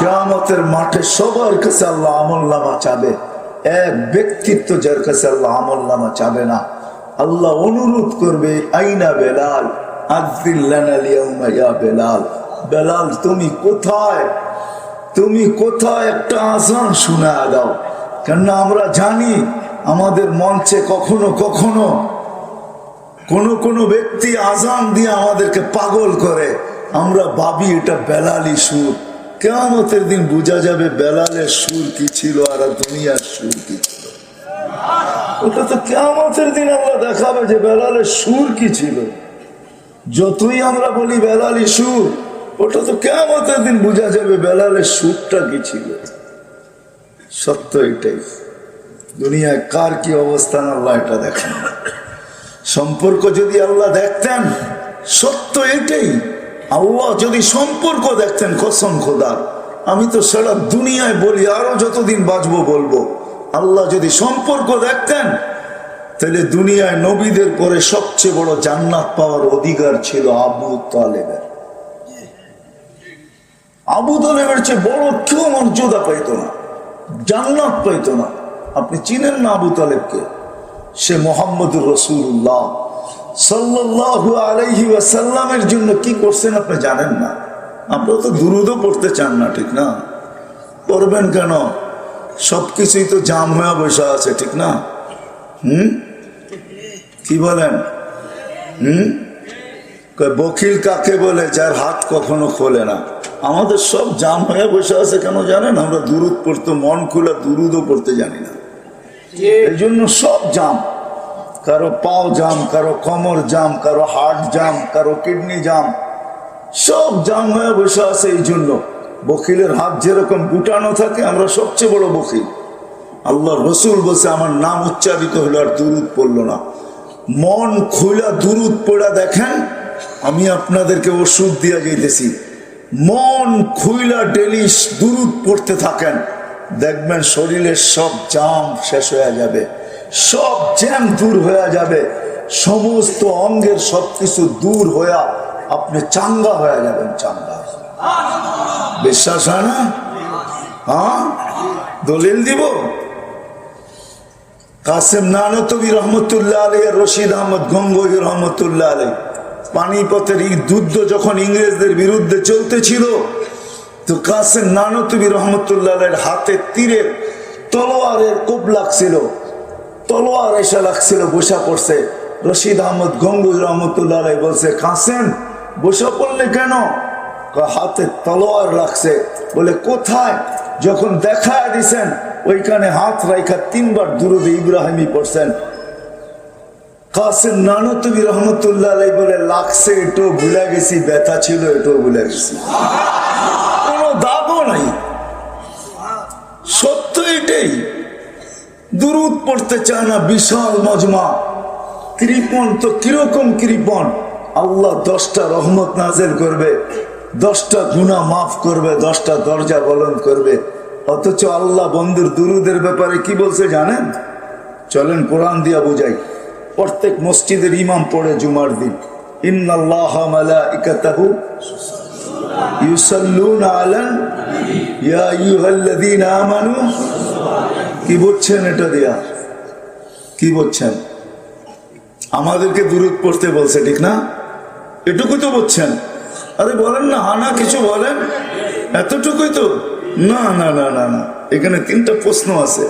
কেয়ামতের মাঠে সবার কাছে আল্লাহ আমল নামা চাবে। এক ব্যক্তিত্ব যার কাছে আল্লাহ আমল নামা চাবে না। আল্লাহ অনুরোধ করবে, আইনা বেলাল? বেলাল। বেলাল, তুমি কোথায়? তুমি কোথায়? একটা আসান শোনা দাও। কেননা আমরা জানি, আমাদের মঞ্চে কখনো কখনো কোন কোন ব্যক্তি আজান দিয়ে আমাদেরকে পাগল করে। আমরা ভাবি এটা বেলালি সুর। কেমতের দিন বোঝা যাবে বেলালের সুর কি ছিল আর দুনিয়ার সুর কি ছিল। ওটা তো কেমতের দিন আমরা দেখাবে যে বেলালের সুর কি ছিল। যতই আমরা বলি বেলালি সুর, ওটা তো কেমতের দিন বোঝা যাবে বেলালের সুরটা কি ছিল। সত্য এটাই। দুনিয়ায় কার কি অবস্থান আল্লাহ এটা দেখেন। সম্পর্ক যদি আল্লাহ দেখতেন, সত্য এটাই। আল্লাহ যদি সম্পর্ক দেখতেন, কসম খোদার আমি তো সারা দুনিয়ায় বলি, আরও যতদিন বাঁচবো বলব। আল্লাহ যদি সম্পর্ক দেখতেন, তাহলে দুনিয়ায় নবীদের পরে সবচেয়ে বড় জান্নাত পাওয়ার অধিকার ছিল আবু তালেবের। আবু তালেবের চেয়ে বড় কেউ মর্যাদা পাইত না, জান্নাত পাইত না। আপনি চিনেন না আবু তালেবকে? সে মোহাম্মদুর রসুল্লাহ। সাল্লাল্লাহু আলাইহি ওয়াসাল্লামের জন্য কি করছেন আপনি জানেন না। আপনারা তো দুরুদও পড়তে চান না ঠিক না? পড়বেন কেন? সবকিছুই তো জাম হয়ে বসে আছে ঠিক না? হুম? কি বলেন? হুম? বকিল কাকে বলে যার হাত কখনো খোলে না? আমাদের সব জাম হয়ে বসে আছে কেন জানেন? আমরা দুরুদ পড়তে মন খোলা দুরুদও পড়তে জানি না। এই জন্য সব জাম। কারও পাও জাম, কারও কোমর জাম, কারও হার্ট জাম, কারও কিডনি জাম, সব জাম হয়ে বসে আছে এই জন্য। বকিলের হাত যেরকম গুটানো থাকে, আমরা সবচেয়ে বড় বকিল। আল্লাহ রসুল বসে আমার নাম উচ্চারিত হলো আর দুরুদ পড়ল না। মন খুলা দুরুদ পড়া দেখেন, আমি আপনাদেরকে ওষুধ দিয়া যাইতেছি মন খুইলা ডেলিস দুরুদ পড়তে থাকেন। দেখবেন শরীরের সব জাম শেষ হয়ে যাবে। সব জ্যাম দূর হয়ে যাবে। সমস্ত অঙ্গের সবকিছু দূর হইয়া আপনি চাঙ্গা হয়ে যাবেন, চাঙ্গা। বিশ্বাস হয় না? হ্যাঁ? দলিল দিব? কাসেম নানতবি রহমতুল্লাহ আলী রশিদ আহমদ গঙ্গোই রহমতুল্লাহ আলী পানিপথের এই যুদ্ধ যখন ইংরেজদের বিরুদ্ধে চলতেছিল, তো কাসেম নানতবি রহমতুল্লাহ আলের হাতে তীরের তলোয়ারের কোপ লাগছিল তলোয়ার এসে লাগছিল, বসা পড়ছে। রশিদ আহমদ গঙ্গুই রহমতুল্লাহ বলছে, কাসেম, বসা পড়লে কেন? হাতে তলোয়ার লাগছে। বলে, কোথায়? যখন দেখা দিছেন, ওইখানে হাত রাইখা তিনবার দুরুদে ইব্রাহিমই পড়ছেন। কাসেম নানতবি রহমতুল্লাহ আলাই বলে, লাগছে এটো ভুলে গেছি, ব্যথা ছিল এটো ভুলে গেছি। কোনো দাগও নাই সত্য এটাই দুরুদ পড়তে চায় না, বিশাল মজমা। কৃপন তো কীরকম কৃপন আল্লাহ দশটা রহমত নাজেল করবে, দশটা গুণা মাফ করবে, দশটা দরজা বলন করবে। অথচ আল্লাহ বন্ধুর দুরুদের ব্যাপারে কি বলছে জানেন? চলেন কোরআন দিয়া বুঝাই। প্রত্যেক মসজিদের ইমাম পড়ে জুমার দিন। ইউসাল্লুনা ইয়া কি বলছেন এটা দিয়া? কি বলছেন? আমাদেরকে দূরত পড়তে বলছে, ঠিক না? এটুকু তো বলছেন। আরে বলেন না, হানা কিছু বলেন? এতটুকুই তো? না না না না না। এখানে তিনটা প্রশ্ন আছে।